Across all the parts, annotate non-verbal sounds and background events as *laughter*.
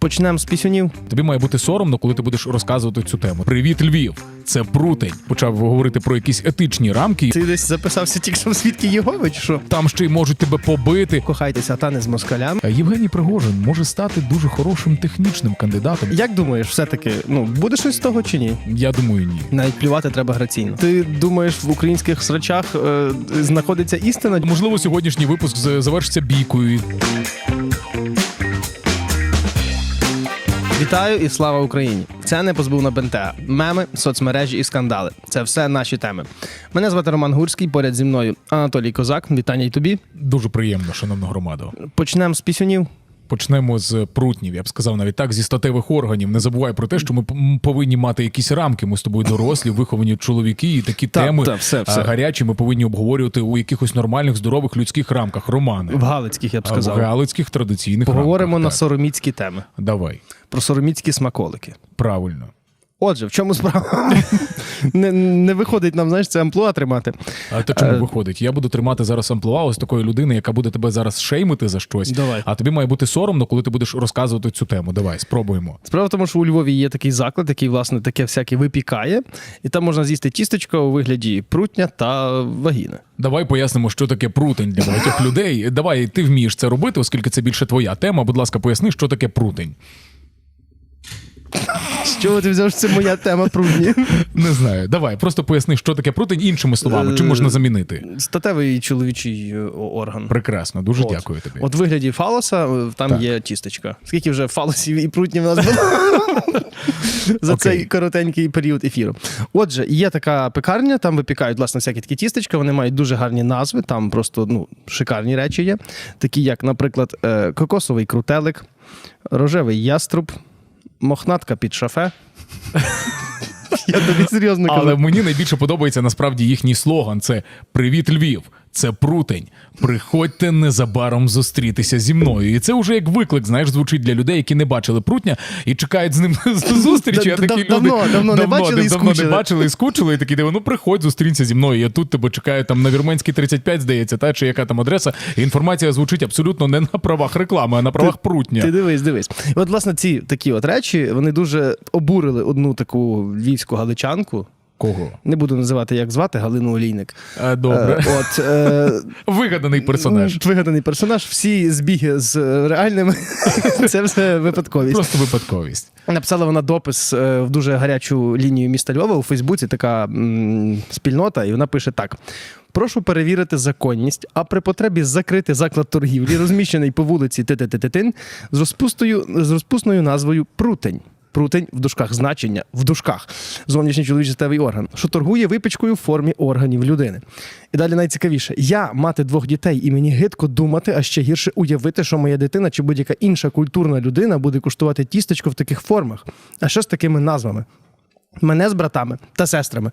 Почнемо з пісюнів. Тобі має бути соромно, коли ти будеш розказувати цю тему. Привіт, Львів! Це прутень. Почав говорити про якісь етичні рамки. Ти десь записався тільки що свідки Єгови, чи що? Там ще й можуть тебе побити. Кохайтеся, та не з москалями. Євгеній Пригожин може стати дуже хорошим технічним кандидатом. Як думаєш, все-таки ну буде щось з того чи ні? Я думаю, ні. Навіть плювати треба граційно. Ти думаєш, в українських срачах е, знаходиться істина? Можливо, сьогоднішній випуск завершиться бійкою. Вітаю і слава Україні! Це не позбувна бентега. Меми, соцмережі і скандали. Це все наші теми. Мене звати Роман Гурський. Поряд зі мною Анатолій Козак. Вітання й тобі. Дуже приємно, шановна громада. Почнемо з пісюнів. Почнемо з прутнів. Я б сказав навіть так, зі статевих органів. Не забувай про те, що ми повинні мати якісь рамки. Ми з тобою дорослі, виховані чоловіки, і такі Так, теми так, все, все. гарячі. Ми повинні обговорювати у якихось нормальних, здорових людських рамках. Романе В Галицьких, я б сказав. в галицьких традиційних Поговоримо рамках. на так. сороміцькі теми. Давай, Про сороміцькі смаколики. правильно. Отже, в чому справа? *laughs* не, не виходить нам, знаєш, це амплуа тримати. А то чому Е, виходить? Я буду тримати зараз амплуа ось такої людини, яка буде тебе зараз шеймити за щось. Давай. А тобі має бути соромно, коли ти будеш розказувати цю тему. Давай, спробуємо. Справа в тому, що у Львові є такий заклад, який, власне, таке всяке випікає, і там можна з'їсти тістечко у вигляді прутня та вагіни. Давай пояснимо, що таке прутень для багатьох людей. Давай, ти вмієш це робити, оскільки це більше твоя тема. Будь ласка, поясни, що таке прутень. З чого ти взяв, що це моя тема прутні? *laughs* Не знаю. Давай, просто поясни, що таке прутень іншими словами. Чим можна замінити? Статевий чоловічий е, орган. Прекрасно, дуже От. дякую тобі. От в вигляді фалоса е, там Так. є тістечка. Скільки вже фалосів і прутнів у нас було *laughs* за Окей. цей коротенький період ефіру. Отже, є така пекарня, там випікають власне всякі такі тістечка. Вони мають дуже гарні назви. Там просто ну шикарні речі є. Такі, як, наприклад, е, кокосовий крутелик, рожевий яструб, мохнатка під шафе. Я тобі серйозно кажу. Але мені найбільше подобається насправді їхній слоган: це Привіт, Львів! Це прутень. Приходьте незабаром зустрітися зі мною. І це вже як виклик, знаєш, звучить для людей, які не бачили прутня і чекають з ним *laughs* зустрічі. А такі давно- люди давно не бачили і давно не бачили і скучили. І такі диво, ну приходь, зустрінься зі мною. Я тут тебе чекаю там на Вірменській 35, здається, та чи яка там адреса. І інформація звучить абсолютно не на правах реклами, а на правах прутня. Ти дивись, дивись. От, власне, ці такі от речі вони дуже обурили одну таку львівську галичанку. Кого? Не буду називати, як звати Галину Олійник. Е, Добре. Е, от, е, *laughs* Вигаданий персонаж. *laughs* Вигаданий персонаж. Всі збіги з е, реальними *laughs* це все випадковість. Просто випадковість. Написала вона допис е, в дуже гарячу лінію міста Львова у Фейсбуці, така м, спільнота, і вона пише так: прошу перевірити законність, а при потребі закрити заклад торгівлі, розміщений по вулиці Титин з розпустою з розпусною назвою Прутень. Прутень в дужках значення в дужках зовнішній чоловічий орган, що торгує випічкою в формі органів людини. І далі найцікавіше: я мати двох дітей, і мені гидко думати, а ще гірше уявити, що моя дитина чи будь-яка інша культурна людина буде куштувати тістечко в таких формах, а ще з такими назвами. Мене з братами та сестрами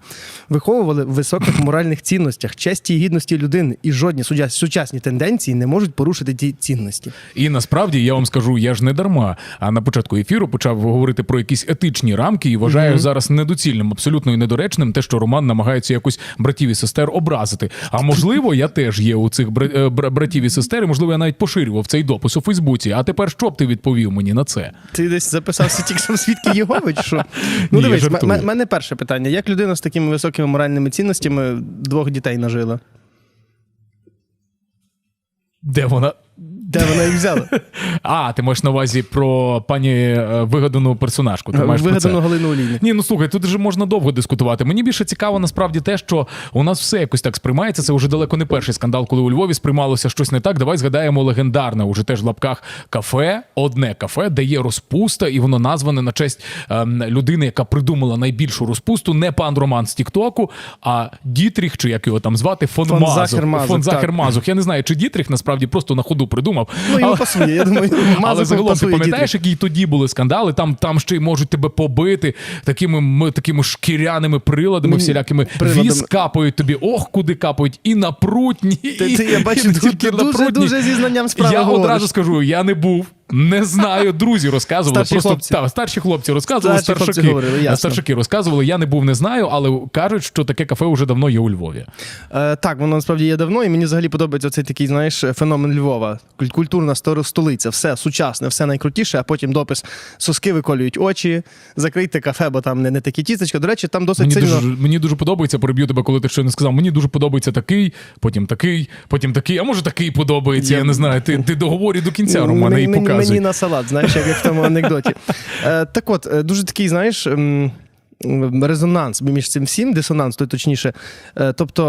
виховували в високих моральних цінностях, честі і гідності людини, і жодні судя- сучасні тенденції не можуть порушити ті цінності. І насправді я вам скажу, я ж не дарма. А на початку ефіру почав говорити про якісь етичні рамки і вважаю зараз недоцільним, абсолютно і недоречним, те, що Роман намагається якось братів і сестер образити. А можливо, я теж є у цих бра- е, братів і сестер, і можливо, я навіть поширював цей допис у Фейсбуці. А тепер що б ти відповів мені на це? Ти десь записався тільки свідки Єгови, чи що? Ну дивись, м- мене перше питання: як людина з такими високими моральними цінностями двох дітей нажила? Де вона? Де вона їх взяла? *laughs* А, ти маєш на увазі про пані е, вигадану персонажку. Ти маєш Вигадану. Галину Олійник. Ні, ну слухай, тут вже можна довго дискутувати. Мені більше цікаво насправді те, що у нас все якось так сприймається. Це вже далеко не перший скандал, коли у Львові сприймалося щось не так. Давай згадаємо легендарне, уже теж в лапках кафе, одне кафе, де є розпуста, і воно назване на честь ем, людини, яка придумала найбільшу розпусту, не пан Роман з Тіктоку, а Дітріх, чи як його там звати, фон, Фон Мазух, Фон. Захер Мазух. Я не знаю, чи Дітріх насправді просто на ходу придумав. Ну, йому пасує, я думаю, *laughs* але загалом ти пам'ятаєш, які тоді були скандали? Там, там ще й можуть тебе побити такими, такими шкіряними приладами, всілякими віз капають тобі, ох, куди капають, і на прутні. Ти, я *laughs* бачу, тільки на дуже, прутні. дуже зі знанням справи Я говориш. одразу скажу, я не був. Не знаю, друзі розказували. Старші просто хлопці. Та, старші хлопці розказували, Старші хлопці старшаки, говорили, ясно. старшаки розказували. Я не був, не знаю, але кажуть, що таке кафе вже давно є у Львові. Е, так, воно насправді є давно, і мені взагалі подобається цей такий, знаєш, феномен Львова. Культурна столиця, все сучасне, все найкрутіше, а потім допис соски виколюють очі, закрийте кафе, бо там не, не такі тістечка. До речі, там досить Мені сильно. дуже, мені дуже подобається, переб'ю тебе, коли ти ще не сказав. Мені дуже подобається такий, потім такий, потім такий, а може такий подобається. Я, Я- не знаю. Ти, ти договорі до кінця Романа і показуй. Мені на салат, знаєш, як в тому анекдоті. Е, так от, е, дуже такий, знаєш. Резонанс між цим всім, дисонанс, то точніше. Е, Тобто,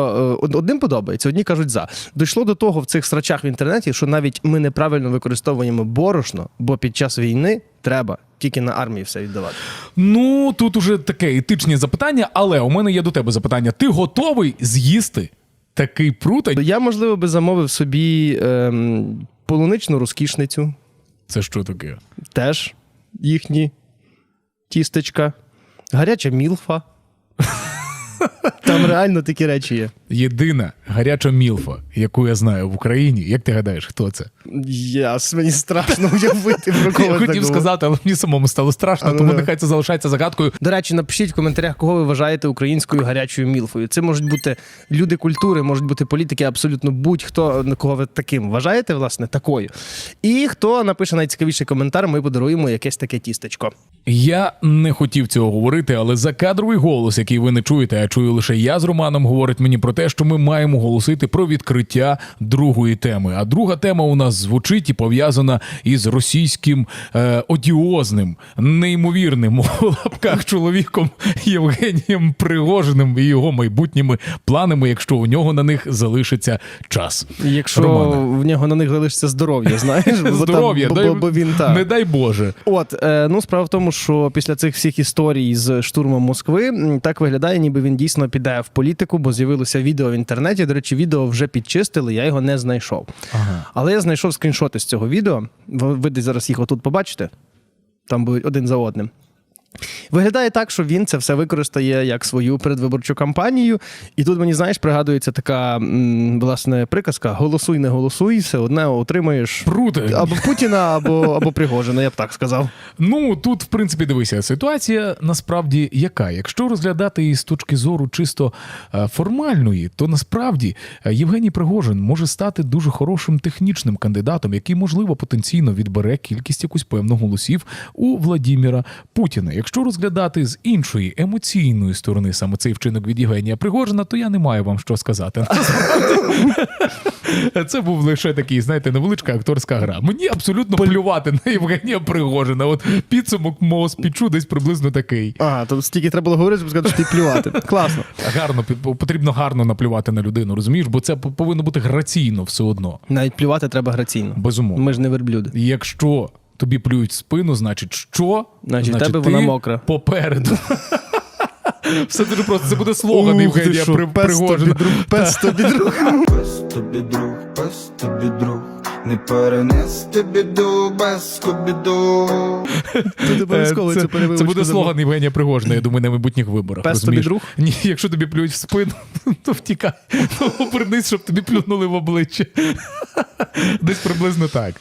одним подобається, одні кажуть за. Дійшло до того в цих срачах в інтернеті, що навіть ми неправильно використовуємо борошно, бо під час війни треба тільки на армії все віддавати. Ну, тут уже таке етичні запитання, але у мене є до тебе запитання. Ти готовий з'їсти такий прутень? Я, можливо, би замовив собі ем, полуничну розкішницю, Це що таке? теж їхні тістечка, гаряча мілфа. *laughs* Там реально такі речі є. Єдина гаряча мілфа, яку я знаю в Україні. Як ти гадаєш, хто це? Я, мені страшно *laughs* уявити про кого Я хотів сказати, але мені самому стало страшно, тому нехай це залишається загадкою. До речі, напишіть в коментарях, кого ви вважаєте українською гарячою мілфою. Це можуть бути люди культури, можуть бути політики, абсолютно будь-хто, на кого ви таким вважаєте, власне, такою. І хто напише найцікавіший коментар, ми подаруємо якесь таке тістечко. Я не хотів цього говорити, але закадровий голос, який ви не чуєте, а чую лише я з Романом, говорить мені про те, що ми маємо голосити про відкриття другої теми. А друга тема у нас звучить і пов'язана із російським е, одіозним, неймовірним у лапках чоловіком Євгенієм Пригожиним і його майбутніми планами, якщо у нього на них залишиться час. Якщо Романе. в нього на них залишиться здоров'я, знаєш, Здоров'я, бо він так. не дай Боже. От е, ну справа в тому, що після цих всіх історій з штурмом Москви так виглядає, ніби він дійсно піде в політику, бо з'явилося відео в інтернеті. Речі, відео вже підчистили, я його не знайшов. Ага. Але я знайшов скріншоти з цього відео. Ви, ви десь зараз їх отут побачите. Там будуть один за одним. Виглядає так, що він це все використає як свою передвиборчу кампанію. І тут мені, знаєш, пригадується така власне приказка: голосуй, не голосуй, все одне отримаєш Прутень. або Путіна, або, або Пригожина, я б так сказав. Ну тут, в принципі, дивися, ситуація насправді яка. Якщо розглядати її з точки зору чисто е, формальної, то насправді е, Євгеній Пригожин може стати дуже хорошим технічним кандидатом, який, можливо, потенційно відбере кількість якусь певну голосів у Владіміра Путіна. Якщо розглядати з іншої емоційної сторони саме цей вчинок від Євгенія Пригожина, то я не маю вам що сказати. *laughs* Це був лише такий, знаєте, невеличка акторська гра. Мені абсолютно плювати на Євгенія Пригожина. От підсумок мого спічу десь приблизно такий. Ага, то стільки треба було говорити, щоб сказати, що ти плювати. Класно. Гарно потрібно гарно наплювати на людину, розумієш? Бо це повинно бути граційно все одно. Навіть плювати треба граційно. Безумовно. Ми ж не верблюди. Якщо тобі плюють в спину, значить що? Значить, в тебе вона мокра. Попереду. *laughs* Все дуже просто. Це буде слоган Євгенія При- Пригожина. Пес тобі друг. Пес тобі друг, пес тобі друг, не перенести біду без скобіду. Тут обов'язково Е, Це, перебивочку це буде слоган Євгенія Пригожина, я думаю, на майбутніх виборах. Пес розумієш? тобі друг? Ні, якщо тобі плюють в спину, *laughs* то втікай. Ну, Обернись, щоб тобі плюнули в обличчя. *laughs* Десь приблизно так.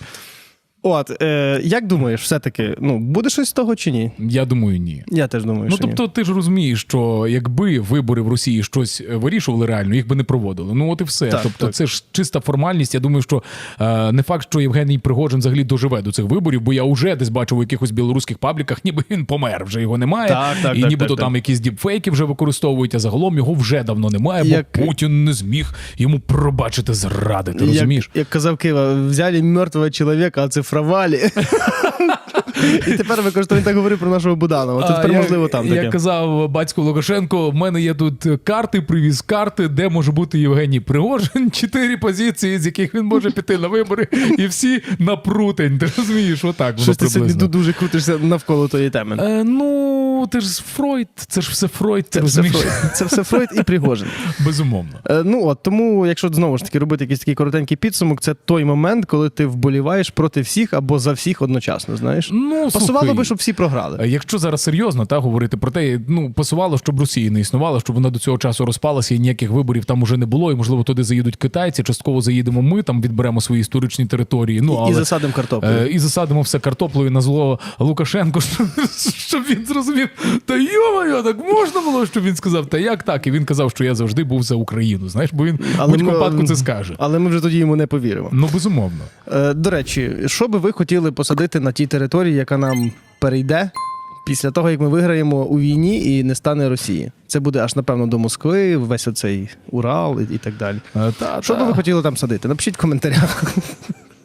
От, е, як думаєш, все-таки, ну, буде щось з того чи ні? Я думаю, ні. Я теж думаю, Ну що тобто, ти ж розумієш, що якби вибори в Росії щось е, вирішували реально, їх би не проводили. Ну от і все. Так, тобто, так. це ж чиста формальність. Я думаю, що е, не факт, що Євгеній Пригожин взагалі доживе до цих виборів, бо я вже десь бачив у якихось білоруських пабліках, ніби він помер, вже його немає. Так, так, і так, нібито так, там так. якісь діпфейки вже використовують, а загалом його вже давно немає, бо Як- Путін не зміг йому пробачити зрадити. ні. Розумієш? Як, як казав Кива, взяли мертвого чоловіка, оцифровали. *laughs* І тепер використовують так говорив про нашого Буданова. Тут тепер можливо там Я казав батьку Лукашенко, в мене є тут карти, привіз карти, де може бути Євгеній Пригожин, *laughs* чотири позиції, з яких він може піти на вибори, і всі на прутень. Ти розумієш, отак Щось ти сьогодні дуже крутишся навколо тої теми. Е, ну, Ну, ти ж Фройд, це ж все Фройд, Це все? Фройд. Це все Фройд і Пригожин. Безумовно. Е, Ну от тому, якщо знову ж таки робити якийсь такий коротенький підсумок, це той момент, коли ти вболіваєш проти всіх або за всіх одночасно. Знаєш, Ну, пасувало слухай, би, щоб всі програли. Е, Якщо зараз серйозно та говорити про те, ну пасувало, щоб Росії не існувало, щоб вона до цього часу розпалася і ніяких виборів там уже не було, і можливо туди заїдуть китайці, частково заїдемо ми, там відберемо свої історичні території. Ну І але засадимо картоплю. Е, і засадимо все картоплею на зло Лукашенко, *laughs* щоб, він зрозумів. Та йо так можна було, щоб він сказав, та як так? І він казав, що я завжди був за Україну. Знаєш, бо він в будь-якому випадку це скаже. Але ми вже тоді йому не повіримо. Ну безумовно. Е, До речі, що би ви хотіли посадити на тій території, яка нам перейде після того, як ми виграємо у війні і не стане Росії? Це буде аж напевно до Москви, весь оцей Урал і, і так далі. Е, Та, Що та. би ви хотіли там садити? Напишіть в коментарях.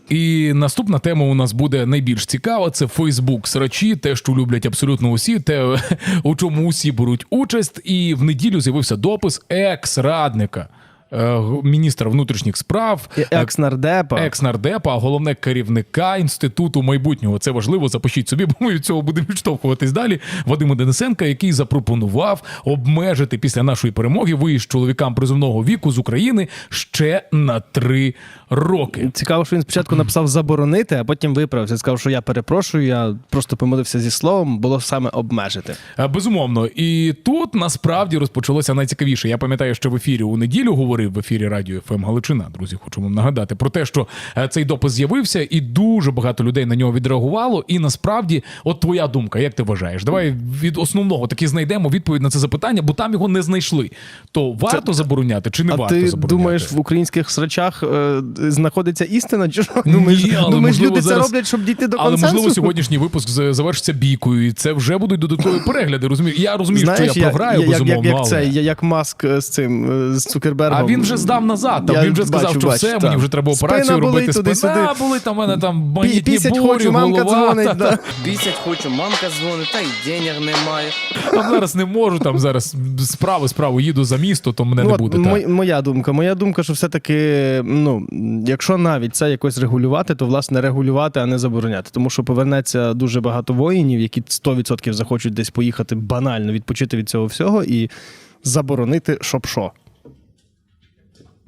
І наступна тема у нас буде найбільш цікава: це Фейсбук срачі, те, що люблять абсолютно усі, те, *laughs* у чому усі беруть участь. І в неділю з'явився допис екс-радника. Е, Міністра внутрішніх справ, е, Екс-нардепа. екс-нардепа, а головне керівника інституту майбутнього. Це важливо. Запишіть собі, *laughs* бо ми від цього будемо відштовхуватись далі. Вадима Денисенка, який запропонував обмежити після нашої перемоги виїзд чоловікам призовного віку з України ще на три роки. Цікаво, що він спочатку написав заборонити, а потім виправився. Сказав, що я перепрошую, я просто помилився зі словом, було саме обмежити. Е, Безумовно, і тут насправді розпочалося найцікавіше. Я пам'ятаю, що в ефірі у неділю говорив в ефірі радіо ФМ Галичина. Друзі, хочу вам нагадати про те, що е, цей допис з'явився, і дуже багато людей на нього відреагувало. І насправді, от твоя думка, як ти вважаєш? Давай від основного таки знайдемо відповідь на це запитання, бо там його не знайшли. То варто забороняти чи не а варто ти забороняти? думаєш, в українських срачах е, знаходиться істина? Чи що? Думаєш, Ні, але, думаєш можливо, люди зараз- це роблять, щоб дійти до Але можливо сьогоднішній випуск завершиться бійкою, і це вже будуть додаткові *clears throat* перегляди. Розумію. Я розумію, Знаєш, що я програю, як, як, безумовно. як, але... це, як Маск з цим е, з Цукербергом. Він вже здав назад. Там Я він вже сказав, бачу, що бачу, все, так. мені вже треба операцію Спина болить робити. туди-сюди. Спина болить, там в мене там магнітні Пісять бурі, хочу, мамка голова. дзвонить. та- Да. Пісять хочу, мамка дзвонить, та й денег немає. Там зараз не можу, там зараз справи, справи їду за місто, то мене Ну, не от буде. так. моя думка. Моя думка, що все-таки, ну, якщо навіть це якось регулювати, то власне регулювати, а не забороняти. Тому що повернеться дуже багато воїнів, які 100% захочуть десь поїхати банально відпочити від цього всього і заборонити, щоб що.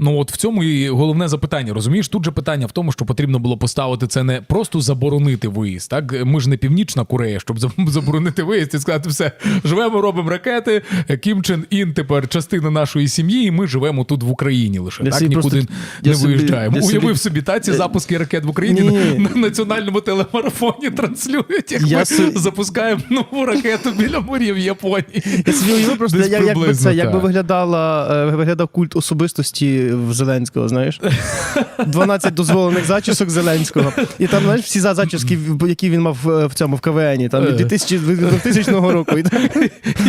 Ну от в цьому і головне запитання. Розумієш, тут же питання в тому, що потрібно було поставити це не просто заборонити виїзд. Так ми ж не північна Корея, щоб заб- *laughs* заборонити виїзд і сказати, все живемо, робимо ракети. Кім Чен Ін тепер частина нашої сім'ї, і ми живемо тут в Україні лише Я так нікуди просто- не я собі- виїжджаємо. я собі- Уявив собі та ці запуски ракет в Україні Ні. на національному телемарафоні транслюють. Як Я ми собі- запускаємо нову ракету біля морів Японії. Я собі уявив просто, Десь як, би це, як би виглядала, е, виглядав культ особистості в Зеленського, знаєш? 12 дозволених зачісок Зеленського. І там, знаєш, всі за- зачіски, в- які він мав е, в цьому в КВНі, там від 2000, 2000 року. І так,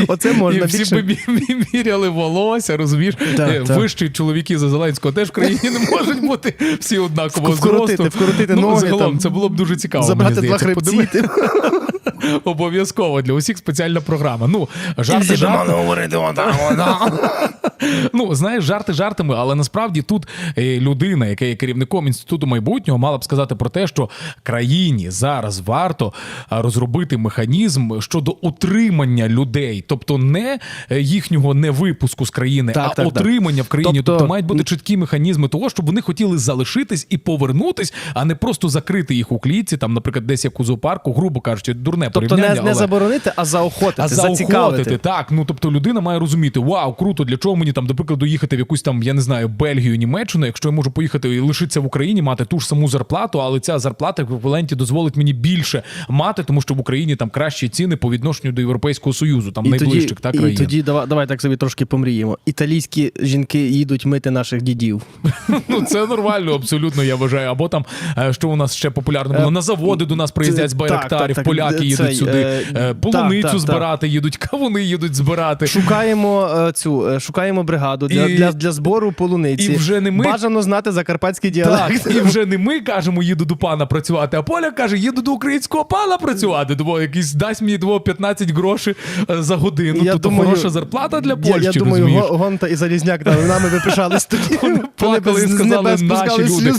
Оце можна і всі більше. б мі- мі- міряли волосся, розумієш? Е, так. Вищі чоловіки за Зеленського теж в країні не можуть бути всі Вкоротити, зросту. вкоротити ну, ноги, Загалом, там, це було б дуже цікаво. Забрати два хребці. *laughs* Обов'язково для усіх спеціальна програма. Ну, жарти, жарти. говорити *laughs* Ну, знаєш, жарти жартами, але насправді тут е, людина, яка є керівником інституту майбутнього, мала б сказати про те, що країні зараз варто розробити механізм щодо утримання людей, тобто не е, їхнього невипуску з країни, Так, а так, так. в країні. Тобто- Тобто, мають бути чіткі механізми того, щоб вони хотіли залишитись і повернутись, а не просто закрити їх у клітці, там, наприклад, десь як у зоопарку, грубо кажучи, дурне Тобто не, порівняння. не але... заборонити, а заохотити, А зацікавити. так. Ну тобто людина має розуміти, вау, круто, для чого мені там, до прикладу, їхати в якусь там, я не знаю, Бельгію, Німеччину, якщо я можу поїхати і лишитися в Україні, мати ту ж саму зарплату, але ця зарплата в еквіваленті дозволить мені більше мати, тому що в Україні там кращі ціни по відношенню до Європейського Союзу, там І найближчих тоді, та і країн. тоді давай, давай так собі трошки помріємо. Італійські жінки їдуть мити наших дідів. *laughs* Ну це нормально, абсолютно, я вважаю. Або там, е, що у нас ще популярно було, Е, на заводи до нас приїздять з байрактарів, так, так, поляки їдуть сюди, е, полуницю так, так, збирати їдуть, кавуни їдуть збирати. Шукаємо цю, шукаємо бригаду для, І- для, для збору полуниці. і вже не ми- Бажано знати закарпатський діалект. Так, і вже не ми *laughs* кажемо, їду до пана працювати, а Поля каже, їду до українського пана працювати. Думаю, якийсь дасть мені двох 15 грошей за годину. Я то думаю, хороша зарплата для Я, Польщі, я думаю, розумієш? Гонта і Залізняк нами випишались *laughs* тоді. Плакали і сказали наші люди.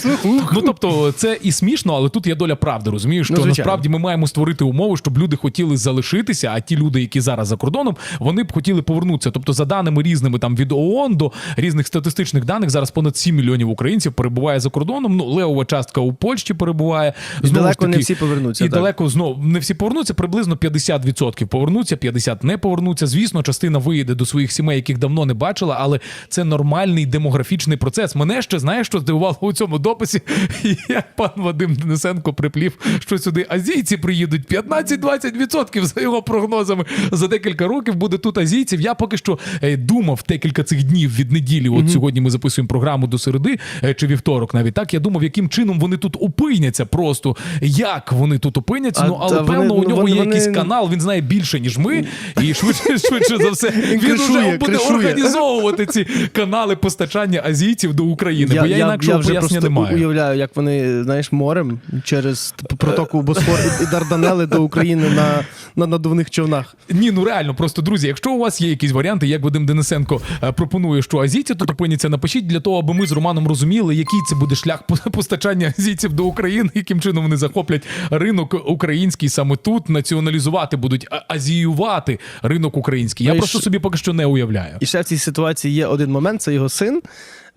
Ну тобто, це і смішно, але тут є доля правди. Розумієш, що Ну, насправді ми маємо створити умови, щоб люди хотіли залишитися, а ті люди, які зараз за кордоном, вони б хотіли повернутися. Тобто, за даними різними там від ООН до різних статистичних даних, зараз понад 7 мільйонів українців перебуває за кордоном. Ну, левова частка у Польщі перебуває. І Знову ж далеко не всі повернуться, І так. далеко знову не всі повернуться. Приблизно 50% повернуться, 50% не повернуться. Звісно, частина виїде до своїх сімей, яких давно не бачила, але це нормальний демографічний процес. Мене ще знаєш, що здивувало у цьому дописі, *laughs* як пан Вадим Денисенко приплів, що сюди азійці приїдуть 15-20% за його прогнозами. За декілька років буде тут азійців. Я поки що е, думав декілька цих днів від неділі. От сьогодні ми записуємо програму до середи е, чи вівторок, навіть так. Я думав, яким чином вони тут опиняться. Просто як вони тут опиняться. А, ну але та вони- певно, у ну, нього вони- є якийсь канал. Він знає більше ніж ми, і швидше *laughs* швидше за все він кришує, уже буде кришує. організовувати ці канали постачання азійців до України. бо я, інакшого вже пояснення просто не маю. уявляю, як вони, знаєш, морем через протоку Босфор і- і Дарданели до України на, на надувних човнах. Ні, ну реально, просто друзі, якщо у вас є якісь варіанти, як Вадим Денисенко е, пропонує, що азійці тут опиняться, напишіть для того, аби ми з Романом розуміли, який це буде шлях по- постачання азійців до України, яким чином вони захоплять ринок український саме тут, націоналізувати будуть, азіювати ринок український. Я Ну просто ж- собі поки що не уявляю. І ще в цій ситуації є один момент: це його син.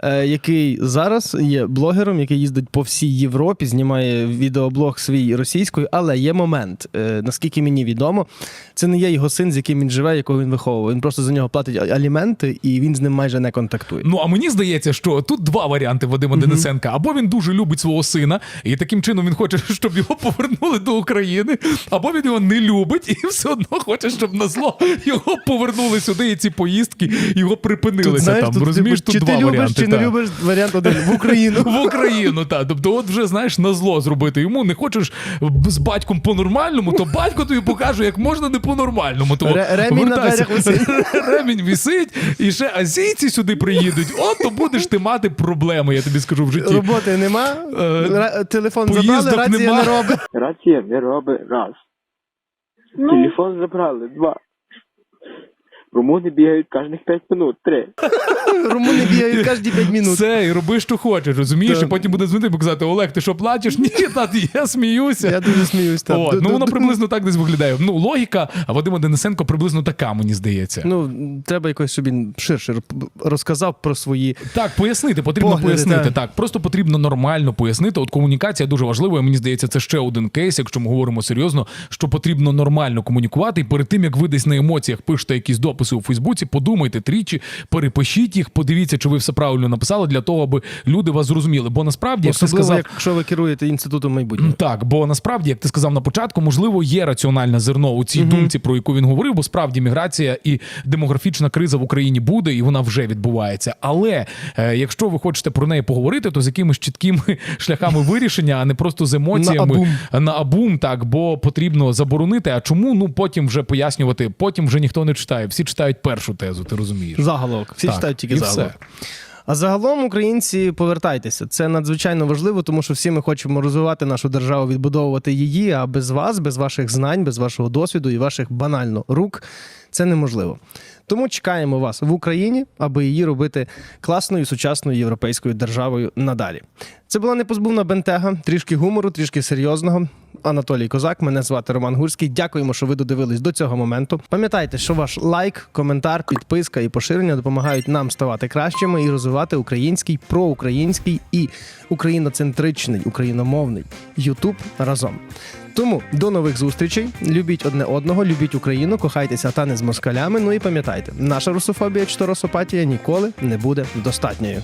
Е, Який зараз є блогером, який їздить по всій Європі, знімає відеоблог свій російською, але є момент, е, наскільки мені відомо, це не є його син, з яким він живе, якого він виховує. Він просто за нього платить аліменти, і він з ним майже не контактує. Ну а мені здається, що тут два варіанти Вадима Денисенка. Або він дуже любить свого сина, і таким чином він хоче, *laughs* щоб його повернули до України, або він його не любить і *laughs* все одно хоче, щоб на зло його повернули сюди, і ці поїздки його припинилися там. Розумієш, типу, тут чи два ти любиш, варіанти. Чи не та. любиш варіант один в Україну. *laughs* В Україну, так. Тобто, от вже знаєш на зло зробити йому. Не хочеш з батьком по-нормальному, то батько тобі покаже, як можна не по-нормальному. То Ре- ремінь на дверях висить. Ремінь висить, і ще азійці сюди приїдуть. От то будеш ти мати проблеми, я тобі скажу в житті. Роботи нема, Е, телефон поїздок забрали, рація не робить. Рація не робить раз. Телефон забрали два. Румуни бігають кожних 5 минут. Три. *laughs* Румуни бігають кожні 5 минут. Все, і роби, що хочеш, розумієш? Так. І потім буде дзвонити і казати, Олег, ти що плачеш? *laughs* Ні, тат, я сміюся. Я дуже сміюсь. там. От, ну воно приблизно так десь виглядає. Ну, логіка Вадима Денисенко приблизно така, мені здається. Ну, треба якось, щоб він ширше розказав про свої. Так, пояснити, потрібно Погляди, пояснити. так. Так, просто потрібно нормально пояснити. От комунікація дуже важлива. і Мені здається, це ще один кейс, якщо ми говоримо серйозно, що потрібно нормально комунікувати. І перед тим як ви десь на емоціях пишете якісь дописи у Фейсбуці, подумайте тричі, перепишіть їх, подивіться, чи ви все правильно написали для того, аби люди вас зрозуміли. Бо насправді, як ти сказав, якщо ви керуєте інститутом майбутнього. так, бо насправді, як ти сказав на початку, можливо, є раціональне зерно у цій думці, про яку він говорив, бо справді міграція і демографічна криза в Україні буде, і вона вже відбувається. Але е, якщо ви хочете про неї поговорити, то з якимись чіткими *laughs* шляхами вирішення, а не просто з емоціями абум. на абум, так, бо потрібно заборонити. А чому? Ну потім вже пояснювати. Потім вже ніхто не читає. Всі читають першу тезу, ти розумієш. Заголовок. Всі Так, читають тільки і заголовок. все. А загалом, українці, повертайтеся. Це надзвичайно важливо, тому що всі ми хочемо розвивати нашу державу, відбудовувати її. А без вас, без ваших знань, без вашого досвіду і ваших банально рук це неможливо. Тому чекаємо вас в Україні, аби її робити класною сучасною європейською державою надалі. Це була непозбувна бентега, трішки гумору, трішки серйозного. Анатолій Козак, мене звати Роман Гурський. Дякуємо, що ви додивились до цього моменту. Пам'ятайте, що ваш лайк, коментар, підписка і поширення допомагають нам ставати кращими і розвивати український, проукраїнський і україноцентричний, україномовний Ютуб разом. Тому до нових зустрічей. Любіть одне одного, любіть Україну, кохайтеся та не з москалями. Ну і пам'ятайте, наша русофобія чи то русопатія ніколи не буде достатньою.